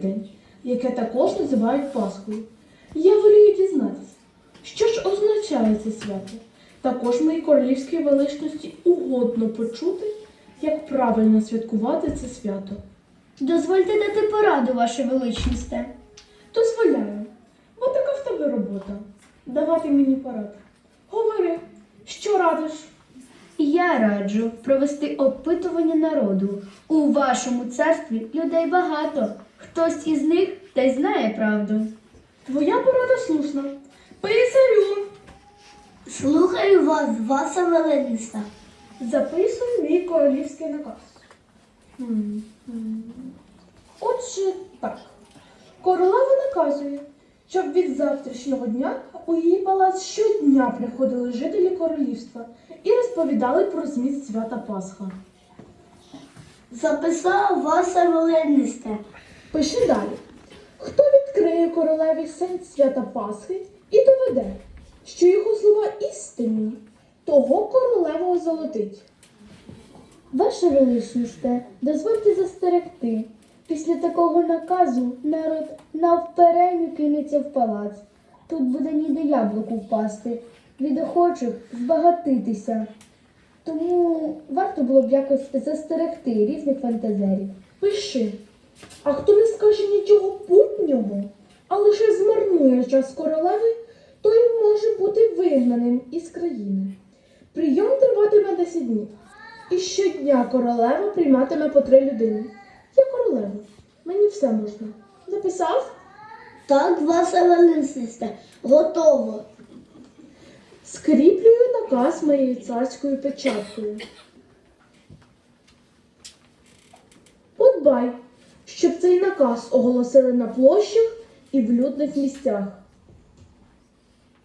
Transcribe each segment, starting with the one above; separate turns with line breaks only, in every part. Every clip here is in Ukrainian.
Великдень, яке також називають Пасхою. Я волію дізнатися, що ж означає це свято. Також моїй королівській величності угодно почути, як правильно святкувати це свято.
Дозвольте дати пораду, ваше величність.
Дозволяю, бо така в тебе робота. Давати мені порад. Говори, що радиш?
Я раджу провести опитування народу. У вашому царстві людей багато. Хтось із них та й знає правду.
Твоя порада слушна. Писарю,
Слухаю вас, ваша величність.
записуй мій королівський наказ. Отже, так. Королева наказує, щоб від завтрашнього дня у її палац щодня приходили жителі королівства і розповідали про зміст свята Пасха.
Записав ваша величність.
Пиши далі. Хто відкриє королеві сенс свята Пасхи і доведе, що його слова істинні, того королева озолотить.
Ваше величність, дозвольте застерегти. Після такого наказу народ навперейми кинеться в палац. Тут буде ніде яблуку впасти, від охочих збагатитися. Тому варто було б якось застерегти різних фантазерів.
Пиши. А хто не скаже нічого путнього, а лише змарнує час королеви, той може бути вигнаним із країни. Прийом триватиме 10 днів. І щодня королева прийматиме по три людини. Я королева. Мені все можна. Записав?
Так, ваша величність, готово.
Скріплюю наказ моєю царською печаткою. Подбай, щоб цей наказ оголосили на площах і в людних місцях.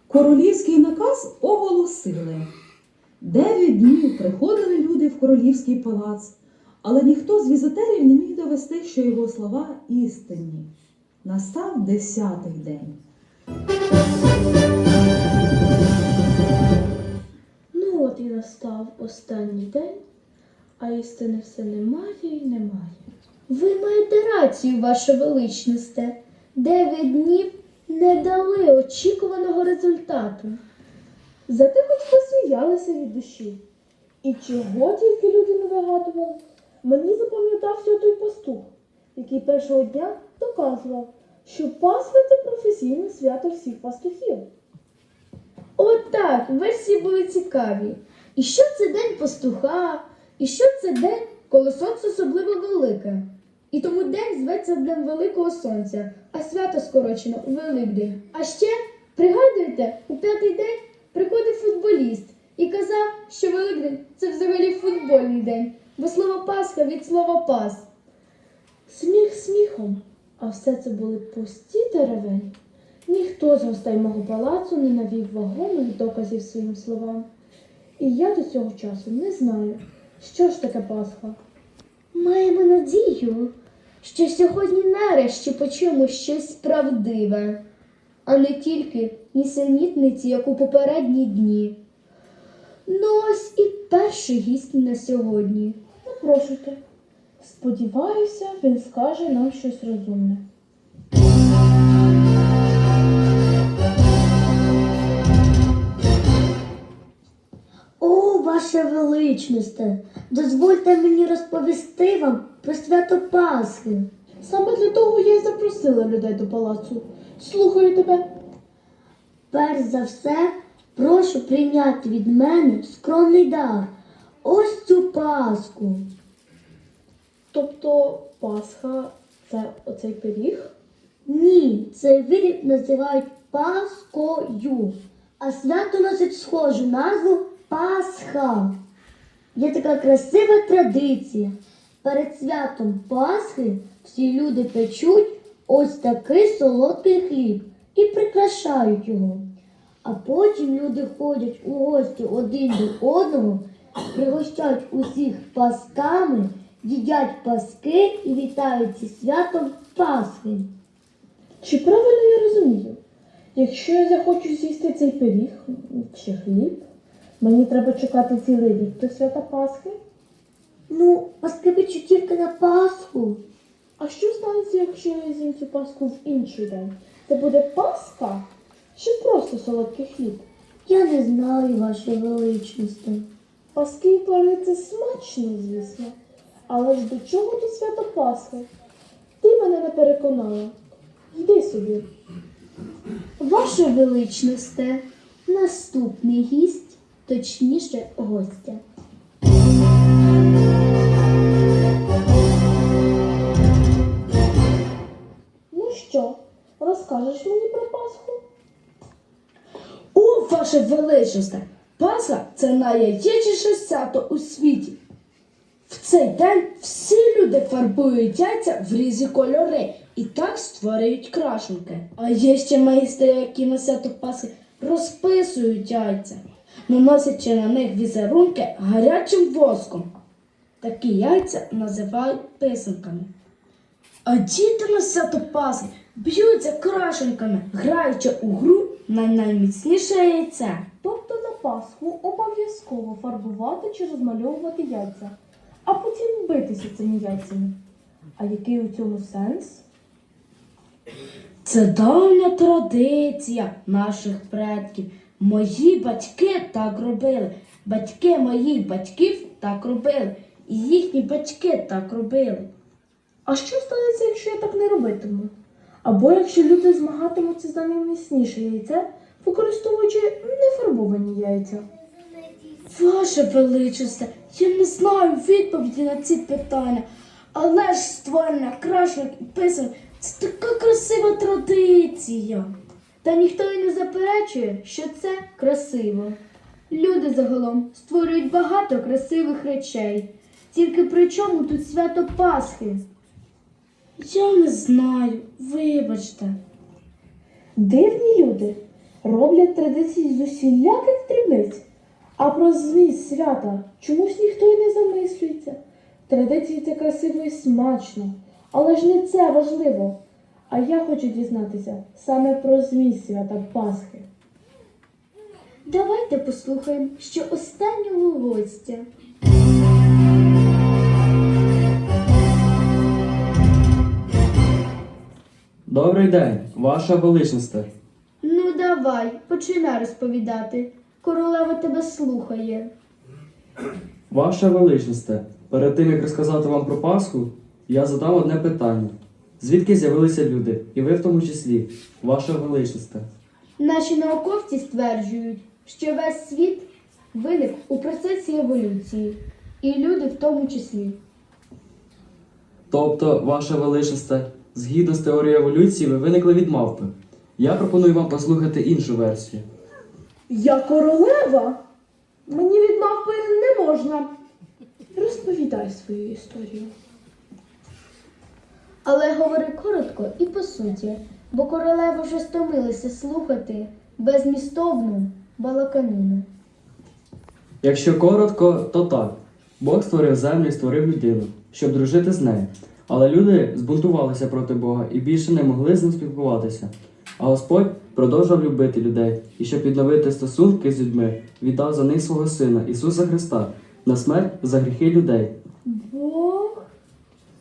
Королівський наказ оголосили. Дев'ять днів приходили люди в королівський палац, але ніхто з візитерів не міг довести, що його слова істинні. Настав десятий день.
Ну от і настав останній день, а істини все немає і немає.
Ви маєте рацію, ваше величність. Дев'ять днів не дали очікуваного результату.
Зате хоч посміялися від душі. І чого тільки люди не вигадували. Мені запам'ятався той пастух, який першого дня доказував, що Пасха це професійне свято всіх пастухів.
Отак, версії були цікаві. І що це день пастуха, і що це день, коли сонце особливо велике. І тому день зветься Днем Великого Сонця, а свято скорочено Великдень. А ще, пригадуєте, у п'ятий день приходив футболіст і казав, що Великдень це взагалі футбольний день, бо слово Пасха від слова пас.
Сміх сміхом, а все це були пусті деревень. Ніхто з гостей мого палацу не навів вагомих доказів своїм словам. І я до цього часу не знаю, що ж таке Пасха.
Маємо надію, що сьогодні нарешті почуємо щось правдиве, а не тільки нісенітниці, як у попередні дні. Ну ось і перший гість на сьогодні.
Запрошуйте. Сподіваюся, він скаже нам щось розумне.
О, ваше величність, дозвольте мені розповісти вам про свято Пасхи.
Саме для того я й запросила людей до палацу. Слухаю тебе.
Перш за все, прошу прийняти від мене скромний дар. Ось цю Пасху.
Тобто Пасха це оцей пиріг?
Ні, цей виріб називають Паскою, а свято носить схожу назву Пасха. Є така красива традиція. Перед святом Пасхи всі люди печуть ось такий солодкий хліб і прикрашають його. А потім люди ходять у гості один до одного, пригощають усіх пасками, їдять паски і вітають зі святом Пасхи.
Чи правильно я розумію? Якщо я захочу з'їсти цей пиріг чи хліб, мені треба чекати цілий рік до свята Пасхи?
Ну, паски тільки на Пасху.
А що станеться, якщо я з'їм цю паску в інший день? Це буде паска чи просто солодкий хліб?
Я не знаю, ваше величність.
Паски і пироги це смачно, звісно. Але ж до чого тут свято Пасхи? Ти мене не переконала. Йди собі.
Ваше величність, наступний гість, точніше гостя.
Розкажеш мені про Пасху?
О, ваше величність! Пасха це найяєчніше свято у світі. В цей день всі люди фарбують яйця в різні кольори і так створюють крашенки. А є ще майстри, які на свято Пасхи розписують яйця, наносячи на них візерунки гарячим воском. Такі яйця називають писанками. А діти на свято Пасхи б'ються крашенками, граючи у гру на найміцніше яйце.
Тобто на Пасху обов'язково фарбувати чи розмальовувати яйця, а потім битися цими яйцями. А який у цьому сенс?
Це давня традиція наших предків. Мої батьки так робили. Батьки моїх батьків так робили. І їхні батьки так робили.
А що станеться, якщо я так не робитиму? Або якщо люди змагатимуться за найміцніше яйце, використовуючи нефарбовані яйця?
Ваше величність, я не знаю відповіді на ці питання, але ж створення крашенок і писанок – це така красива традиція.
Та ніхто і не заперечує, що це красиво. Люди загалом створюють багато красивих речей. Тільки при чому тут свято Пасхи?
Я не знаю, вибачте.
Дивні люди роблять традиції з усіляких дрібниць, а про зміст свята чомусь ніхто й не замислюється. Традиції це красиво і смачно, але ж не це важливо. А я хочу дізнатися саме про зміст свята Пасхи.
Давайте послухаємо ще останнього гостя.
Добрий день, ваша величність.
Ну, давай, починай розповідати. Королева тебе слухає.
Ваша величність, перед тим як розказати вам про Пасху, я задам одне питання. Звідки з'явилися люди? І ви в тому числі, ваша величність.
Наші науковці стверджують, що весь світ виник у процесі еволюції, і люди в тому числі.
Тобто, ваша величність, згідно з теорією еволюції, ви виникли від мавпи. Я пропоную вам послухати іншу версію.
Я королева? Мені від мавпи не можна. Розповідай свою історію.
Але говори коротко і по суті, бо королева вже стомилася слухати безмістовну балаканину.
Якщо коротко, то так. Бог створив землю і створив людину, щоб дружити з нею. Але люди збунтувалися проти Бога і більше не могли з ним спілкуватися. А Господь продовжував любити людей і щоб відновити стосунки з людьми, віддав за них свого Сина Ісуса Христа на смерть за гріхи людей.
Бог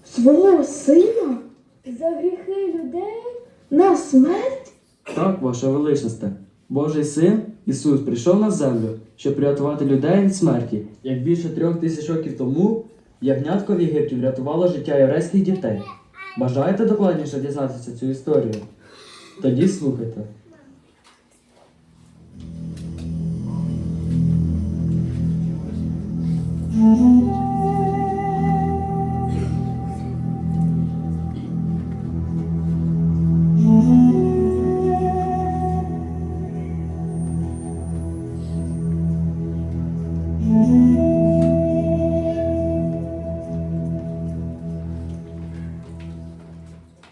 свого сина
За гріхи людей
на смерть?
Так, ваша величність. Божий син Ісус прийшов на землю, щоб врятувати людей від смерті. Як більше трьох тисяч років тому ягнятко в Єгипті врятувало життя єврейських дітей. Бажаєте докладніше дізнатися цю історію? Тоді слухайте.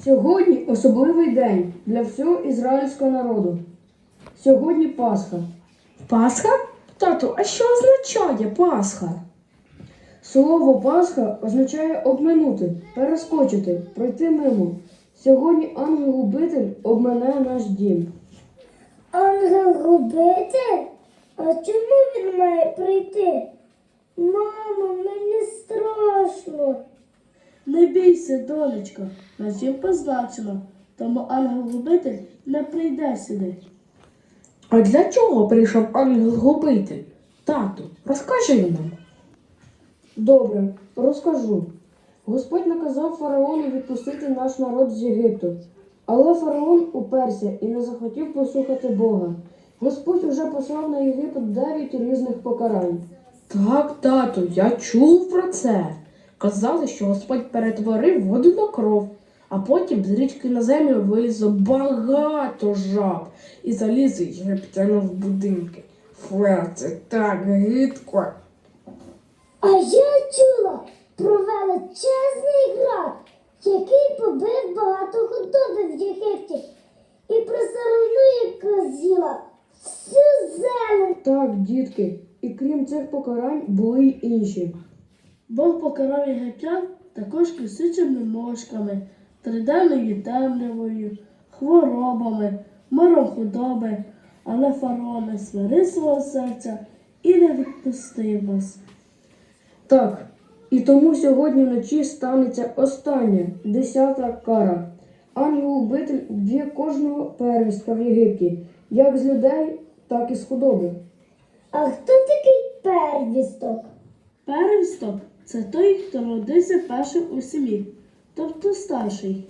Сьогодні особливий день для всього ізраїльського народу. Сьогодні Пасха.
Пасха? Тату, а що означає Пасха?
Слово Пасха означає обминути, перескочити, пройти мимо. Сьогодні ангел-губитель обмене наш дім.
Ангел-губитель? А чому він має прийти? Мамо, мені страшно.
Не бійся, донечко, на чим позначено, тому ангел-губитель не прийде сюди.
А для чого прийшов ангел-губитель? Тату, розкажи нам.
Добре, розкажу. Господь наказав фараону відпустити наш народ з Єгипту. Але фараон уперся і не захотів послухати Бога. Господь уже послав на Єгипет дев'ять різних покарань.
Так, тату, я чув про це. Казали, що Господь перетворив воду на кров, а потім з річки на землю вилізло багато жаб і заліз єгиптянам в будинки. Фе, це так гидко.
А я чула про величезний град, який побив багато худоби в Єгипті і про сарану, яка з'їла всю зелень.
Так, дітки, і крім цих покарань були й інші.
Бог покарав єгиптян також кисичими мошками, триденною темрявою, хворобами, мором худоби, але фараон не сварив свого серця і не відпустив нас.
Так, і тому сьогодні вночі станеться остання, десята кара. Ангел-убитель б'є кожного первістка в Єгипті, як з людей, так і з худоби.
А хто такий первісток?
Первісток це той, хто родився першим у сім'ї, тобто старший.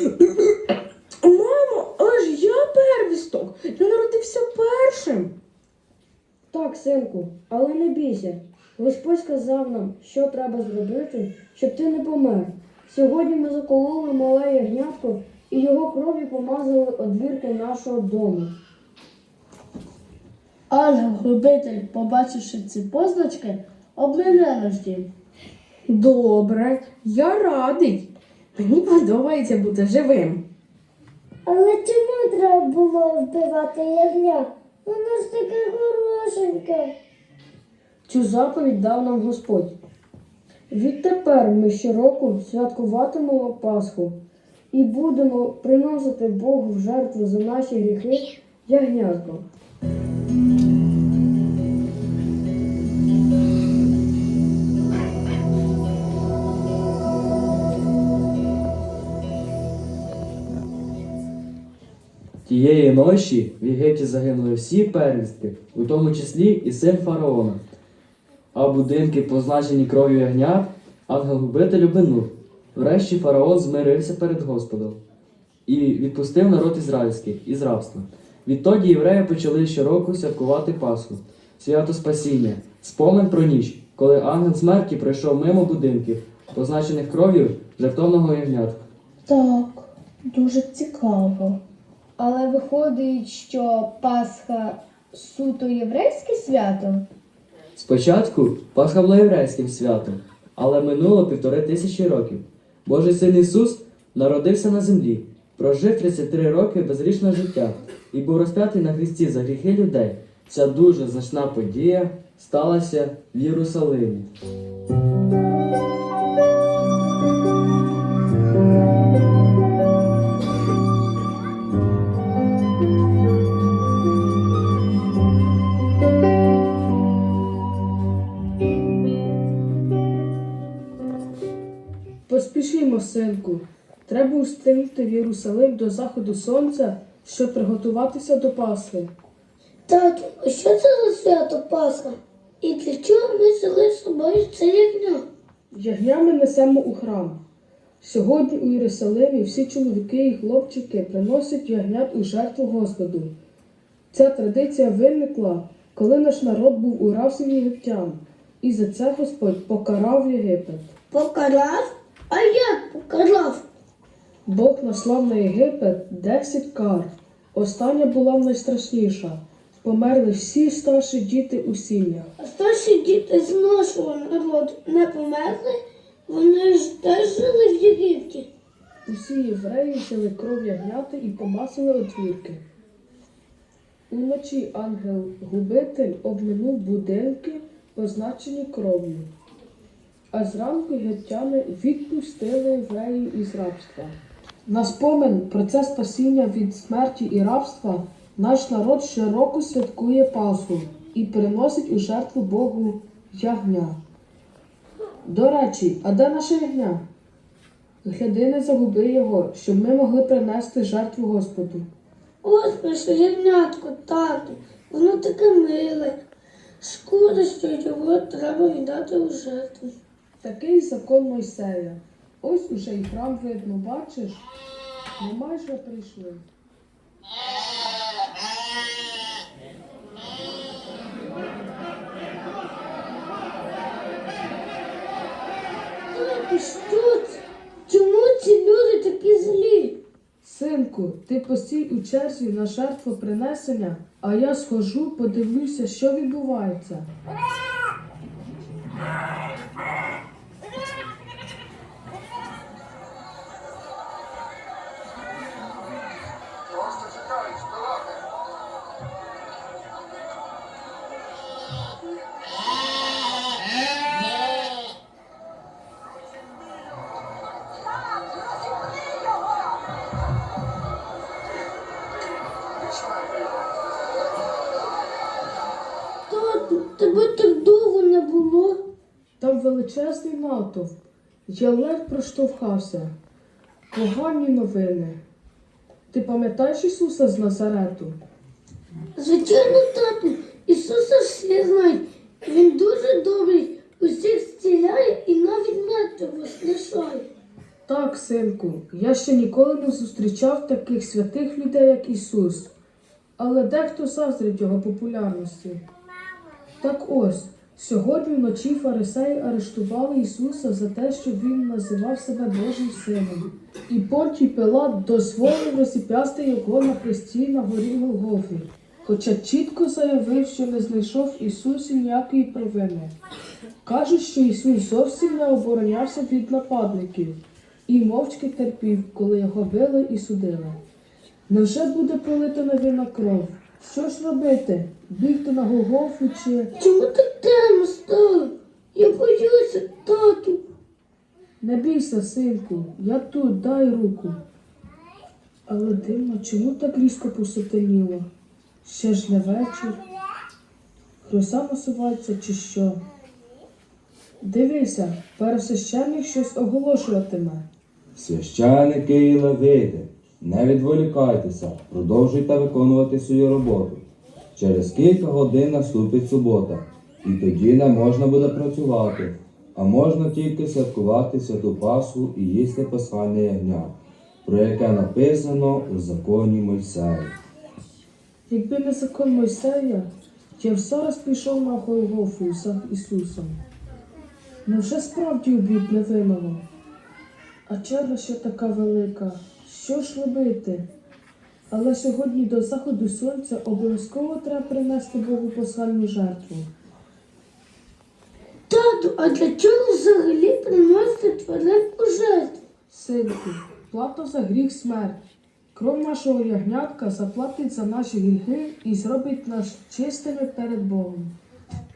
Мамо, але ж я первісток. Я народився першим.
Так, синку, але не бійся. Господь сказав нам, що треба зробити, щоб ти не помер. Сьогодні ми закололи мале ягнятко і його кров'ю помазали одвірки нашого дому.
Ангел-губитель, побачивши ці позначки, обмине наш дім.
Добре, я радий. Мені подобається бути живим.
Але чому треба було вбивати ягня? Воно ж таке хорошеньке.
Цю заповідь дав нам Господь. Відтепер ми щороку святкуватимемо Пасху і будемо приносити Богу в жертву за наші гріхи ягнятко.
Тієї ночі в Єгипті загинули всі первістки, у тому числі і син фараона. А будинки, позначені кров'ю ягнят, ангел-губитель обминув. Врешті фараон змирився перед Господом і відпустив народ ізраїльський із рабства. Відтоді євреї почали щороку святкувати Пасху, свято Спасіння, спомин про ніч, коли ангел смерті пройшов мимо будинків, позначених кров'ю жертовного ягнятка.
Так, дуже цікаво.
Але виходить, що Пасха суто єврейське свято?
Спочатку Пасха була єврейським святом, але минуло півтори тисячі років. Божий син Ісус народився на землі, прожив 33 роки безрічного життя і був розп'ятий на хресті за гріхи людей. Ця дуже значна подія сталася в Єрусалимі.
Синку. Треба устигнути в Єрусалим до заходу сонця, щоб приготуватися до Пасхи.
Тату, а що це за свято Пасха? І для чого ми взяли з собою це ягня?
Ягня ми несемо у храм. Сьогодні у Єрусалимі всі чоловіки і хлопчики приносять ягнят у жертву Господу. Ця традиція виникла, коли наш народ був у рабстві єгиптян, і за це Господь покарав Єгипет.
Покарав? А як покарав?
Бог наслав на Єгипет десять кар. Остання була найстрашніша. Померли всі старші діти у сім'ях.
А старші діти з нашого народу не померли? Вони ж теж жили в Єгипті.
Усі євреї взяли кров ягняти і помасили одвірки. Уночі ангел-губитель обминув будинки, позначені кров'ю. А зранку єгиптяни відпустили євреїв із рабства. На спомин про це спасіння від смерті і рабства наш народ щороку святкує Пасху і приносить у жертву Богу ягня. До речі, а де наше ягня? Гляди, не загуби його, щоб ми могли принести жертву Господу.
Ось наше ягнятко, тату. Воно таке миле. Шкода, що його треба віддати у жертву.
Такий закон Мойсея. Ось уже і храм видно, бачиш? Ми майже прийшли.
Що це? Чому ці люди такі злі?
Синку, ти постій у черзі на жертву принесення, а я схожу, подивлюся, що відбувається. Натовп. Я ледь проштовхався. Погані новини. Ти пам'ятаєш Ісуса з Назарету?
Звичайно, тату, Ісуса всі знають. Він дуже добрий, усіх зціляє і навіть мертвих воскрешає.
Так, синку, я ще ніколи не зустрічав таких святих людей, як Ісус. Але дехто заздрить його популярності. Так ось, сьогодні вночі фарисеї арештували Ісуса за те, що Він називав себе Божим сином. І Понтій Пилат дозволив розіп'ясти його на хресті на горі Голгофі, хоча чітко заявив, що не знайшов Ісусі ніякої провини. Кажуть, що Ісус зовсім не оборонявся від нападників і мовчки терпів, коли його били і судили. Невже буде пролита невинна кров? Що ж робити? Бігти на Голгофу чи.
Чому так темно стало? Я боюся, тату.
Не бійся, синку, я тут, дай руку. Але дивно, чому так різко посутеніло? Ще ж не вечір. Гроза насувається чи що? Дивися, пересвященник щось оголошуватиме.
Священики і левити, не відволікайтеся, продовжуйте виконувати свою роботу. Через кілька годин наступить субота, і тоді не можна буде працювати, а можна тільки святкувати святу Пасху і їсти пасхальне ягня, про яке написано у законі Мойсея.
Якби не закон Мойсея, я б зараз пішов на Голгофу за Ісусом. Невже справді уб'ють невинного? А черга ще така велика. Що ж робити? Але сьогодні до заходу сонця обов'язково треба принести Богу пасхальну жертву.
Тату, а для чого взагалі приносити тварин у жертву?
Синку, плата за гріх смерть. Кров нашого ягнятка заплатить за наші гріхи і зробить нас чистими перед Богом.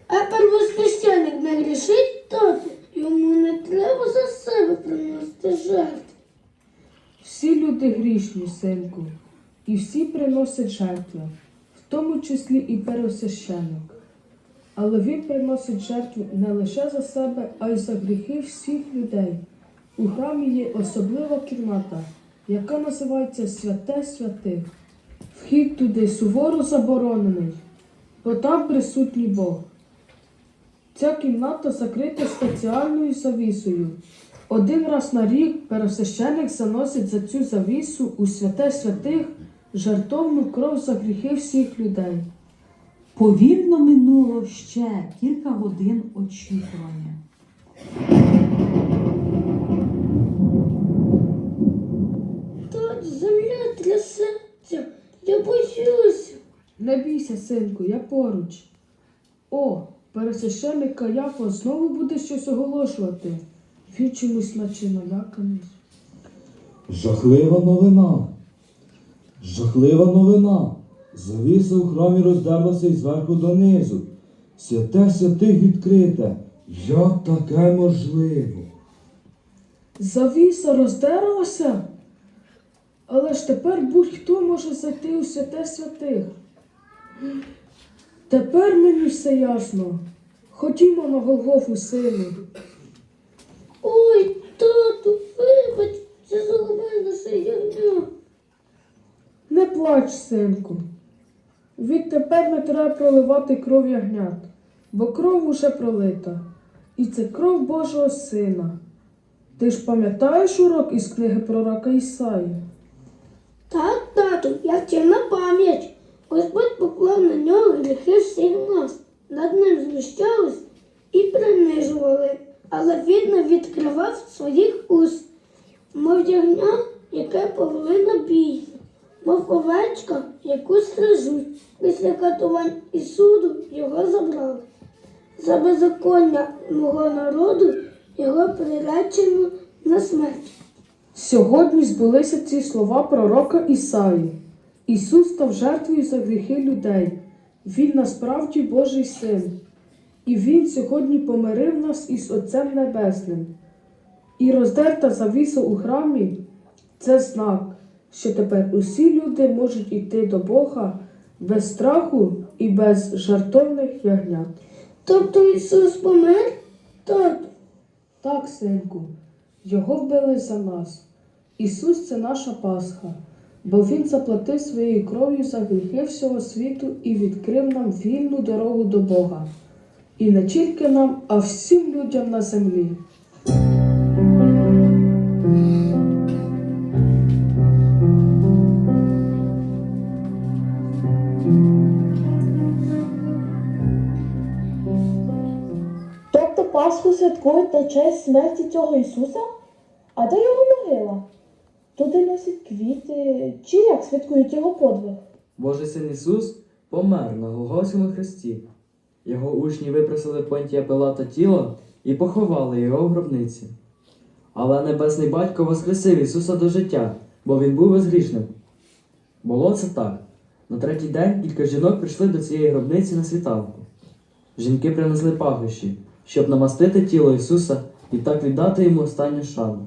А первосвященник не грішить, тату? Йому не треба за себе приносити жертву.
Всі люди грішні, синку, і всі приносять жертви, в тому числі і первосвященник. Але він приносить жертву не лише за себе, а й за гріхи всіх людей. У храмі є особлива кімната, яка називається Святе Святих. Вхід туди суворо заборонений, бо там присутній Бог. Ця кімната закрита спеціальною завісою. Один раз на рік первосвященик заносить за цю завісу у святе святих жертовну кров за гріхи всіх людей.
Повільно минуло ще кілька годин очікування.
Тату, земля трясеться. Я боюся.
Не бійся, синку, я поруч. О, пересвященик Каяфа знову буде щось оголошувати. Він чомусь наче наляканий.
Жахлива новина. Жахлива новина. Завіса у храмі роздерлася із зверху донизу. Святе святих відкрите. Як таке можливо?
Завіса роздерлася? Але ж тепер будь-хто може зайти у святе святих. Тепер мені все ясно. Ходімо на Голгофу, сину.
Вибач, це загубив наше ягня.
Не плач, синку. Відтепер не треба проливати кров ягнят, бо кров уже пролита. І це кров Божого Сина. Ти ж пам'ятаєш урок із книги пророка Ісаї?
Так, тату, я вчив на пам'ять. Господь поклав на нього гріхи всіх нас. Над ним знущались і принижували, але він не відкривав своїх уст, мов ягня, яке повели бій, мов овечка, яку стрижуть. Після катувань і суду його забрали. За беззаконня мого народу його приречено на смерть.
Сьогодні збулися ці слова пророка Ісаї. Ісус став жертвою за гріхи людей. Він насправді Божий син. І Він сьогодні помирив нас із Отцем Небесним. І роздерта завіса у храмі це знак, що тепер усі люди можуть йти до Бога без страху і без жартовних ягнят.
Тобто Ісус помер? Тату.
Так, синку, його вбили за нас. Ісус це наша Пасха, бо Він заплатив своєю кров'ю за гріхи всього світу і відкрив нам вільну дорогу до Бога. І не тільки нам, а всім людям на землі.
Тобто Пасху святкують на честь смерті цього Ісуса? А де його могила? Туди носять квіти, чи як святкують його подвиг?
Божий син Ісус помер на Голгофському хресті. Його учні випросили Понтія Пилата тіло і поховали його в гробниці. Але Небесний Батько воскресив Ісуса до життя, бо Він був безгрішним. Було це так. На третій день кілька жінок прийшли до цієї гробниці на світанку. Жінки принесли пахощі, щоб намастити тіло Ісуса і так віддати йому останню шану.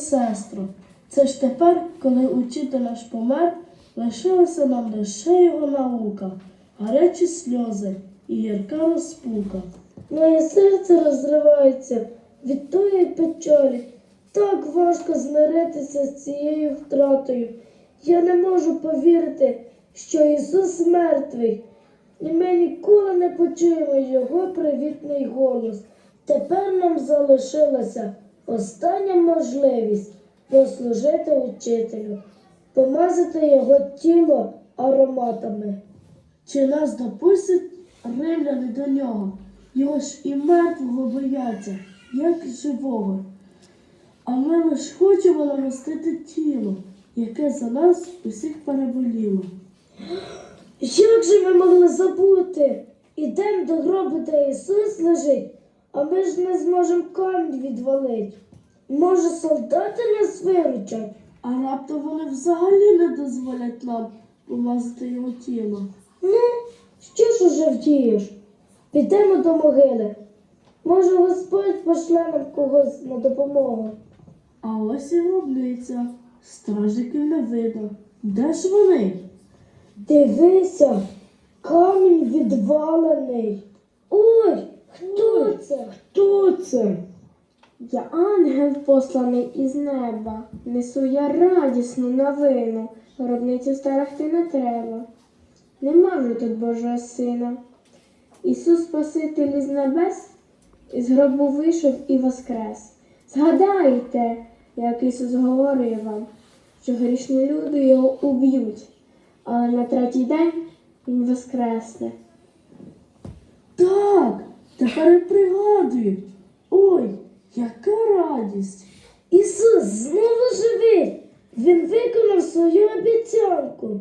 Сестро, це ж тепер, коли учитель наш помер, лишилася нам лише його наука, гарячі сльози і гірка розпука.
Моє серце розривається від тої печалі. Так важко змиритися з цією втратою. Я не можу повірити, що Ісус мертвий, і ми ніколи не почуємо Його привітний голос. Тепер нам залишилася остання можливість послужити учителю, помазати його тіло ароматами.
Чи нас допустять римляни до нього? Його ж і мертвого бояться, як живого. А ми лиш хочемо намастити тіло, яке за нас усіх переболіло.
Як же ми могли забути? Ідем до гробу, де Ісус лежить, а ми ж не зможемо камінь відвалить. Може, солдати нас виручать?
А раптом вони взагалі не дозволять нам помазати його тіло.
Ну, що ж уже вдієш? Підемо до могили. Може, Господь пошле нам когось на допомогу.
А ось і гробниця. Стражників не видно. Де ж вони?
Дивися, камінь відвалений. Ой, хто це?
Хто це?
Я ангел посланий із неба, несу я радісну новину, гробницю стерегти не треба. Нема вже тут Божого сина. Ісус Спаситель із небес, із гробу вийшов і воскрес. Згадайте, як Ісус говорив вам, що грішні люди його уб'ють, але на третій день Він воскресне.
Так, тепер і пригадую. Ой, яка радість!
Ісус знову живий. Він виконав свою обіцянку.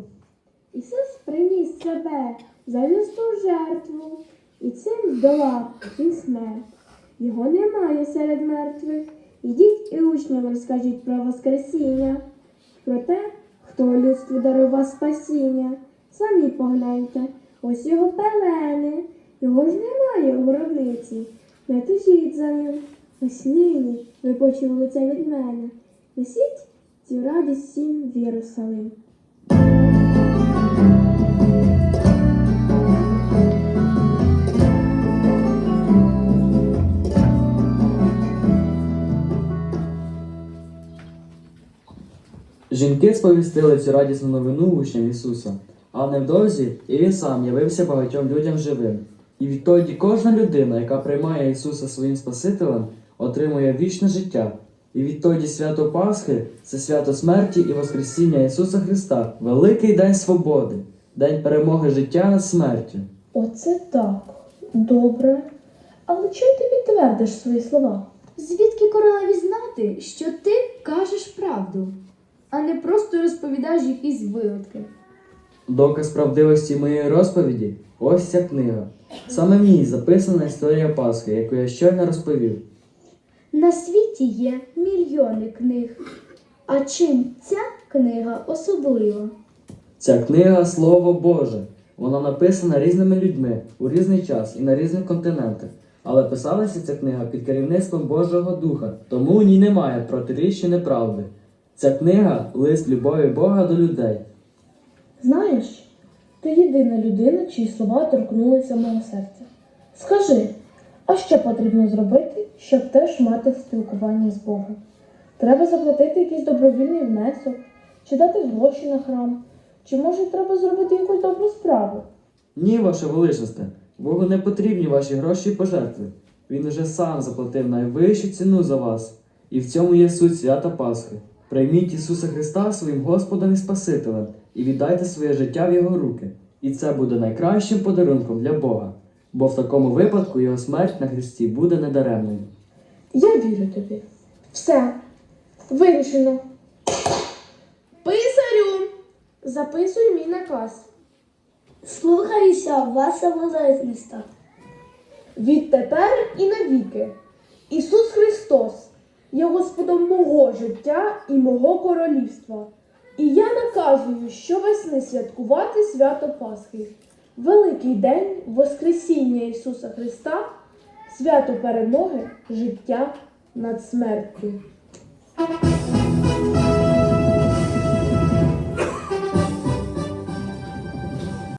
Ісус приніс себе за людську жертву і цим здолав і смерть. Його немає серед мертвих. Ідіть і учням розкажіть про Воскресіння, про те, хто людству дарував спасіння. Самі погляньте, ось його пелени, його ж немає у гробниці. Не тужіть за ним. Ось нині ви почули це від мене. Несіть цю радість всім в Єрусалим.
Жінки сповістили цю радісну новину учням Ісуса, а невдовзі і він сам явився багатьом людям живим. І відтоді кожна людина, яка приймає Ісуса своїм Спасителем, отримує вічне життя. І відтоді свято Пасхи це свято смерті і Воскресіння Ісуса Христа, великий день свободи, день перемоги життя над смертю.
Оце так. Добре. Але чим ти підтвердиш свої слова?
Звідки королеві знати, що ти кажеш правду, а не просто розповідаєш якісь вигадки?
Доказ правдивості моєї розповіді ось ця книга. Саме в ній записана історія Пасхи, яку я щойно розповів.
На світі є мільйони книг. А чим ця книга особлива?
Ця книга Слово Боже. Вона написана різними людьми у різний час і на різних континентах. Але писалася ця книга під керівництвом Божого Духа, тому у ній немає протиріч чи неправди. Ця книга лист любові Бога до людей.
Знаєш, ти єдина людина, чиї слова торкнулися мого серця. Скажи, а що потрібно зробити, щоб теж мати спілкування з Богом? Треба заплатити якийсь добровільний внесок, чи дати гроші на храм, чи може треба зробити якусь добру справу?
Ні, ваше величносте, Богу не потрібні ваші гроші і пожертви. Він уже сам заплатив найвищу ціну за вас. І в цьому є суть свята Пасхи. Прийміть Ісуса Христа своїм Господом і Спасителем і віддайте своє життя в Його руки. І це буде найкращим подарунком для Бога, бо в такому випадку Його смерть на Христі буде недаремною.
Я вірю тобі. Все, вирішено. Писарю, записуй мій наказ.
Слухаюся, ваша величність.
Відтепер і навіки. Ісус Христос є Господом мого життя і мого королівства. І я наказую щовесни святкувати свято Пасхи, великий день Воскресіння Ісуса Христа, свято перемоги, життя над смертю.